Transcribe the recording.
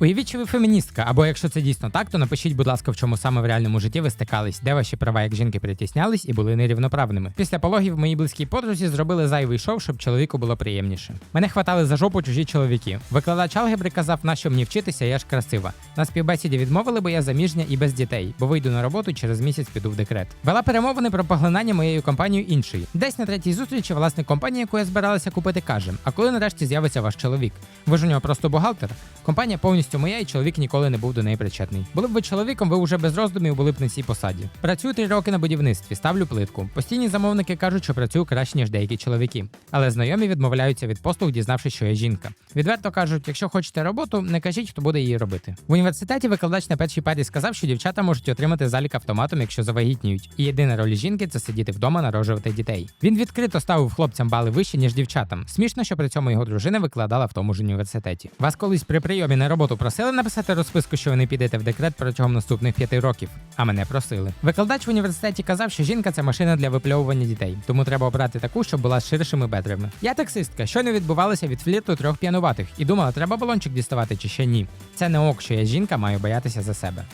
Уявіть, що ви феміністка, або якщо це дійсно так, то напишіть, будь ласка, в чому саме в реальному житті ви стикались, де ваші права як жінки притіснялись і були нерівноправними. Після пологів моїй близькій подрузі зробили зайвий шов, щоб чоловіку було приємніше. Мене хватали за жопу чужі чоловіки. Викладач алгебри казав, на що мені вчитися, я ж красива. На співбесіді відмовили, бо я заміжня і без дітей, бо вийду на роботу через місяць піду в декрет. Вела перемовини про поглинання моєю компанією іншої. Десь на третій зустрічі власник компанії, яку я збиралася купити, каже: А коли нарешті з'явиться ваш чоловік? Ви ж у нього просто бухгалтер. Компанія повністю моя, і чоловік ніколи не був до неї причетний. Були б ви чоловіком, ви вже без роздумів були б на цій посаді. Працюю три роки на будівництві, ставлю плитку. Постійні замовники кажуть, що працюю краще, ніж деякі чоловіки. Але знайомі відмовляються від послуг, дізнавшись, що я жінка. Відверто кажуть, якщо хочете роботу, не кажіть, хто буде її робити. В університеті викладач на першій парі сказав, що дівчата можуть отримати залік автоматом, якщо завагітніють. І єдина роль жінки це сидіти вдома, народжувати дітей. Він відкрито ставив хлопцям бали вище, ніж дівчатам. Смішно, що при цьому його дружина викладала в тому ж університеті. Вас колись при прийомі на роботу просили написати розписку, що ви не підете в декрет протягом наступних п'яти років. А мене просили. Викладач в університеті казав, що жінка це машина для випльовування дітей, тому треба обрати таку, щоб була з ширшими бедрами. Я таксистка, щойно відбувалася від флірту трьох п'януватих, і думала, треба балончик діставати чи ще ні. Це не ок, що я жінка, маю боятися за себе.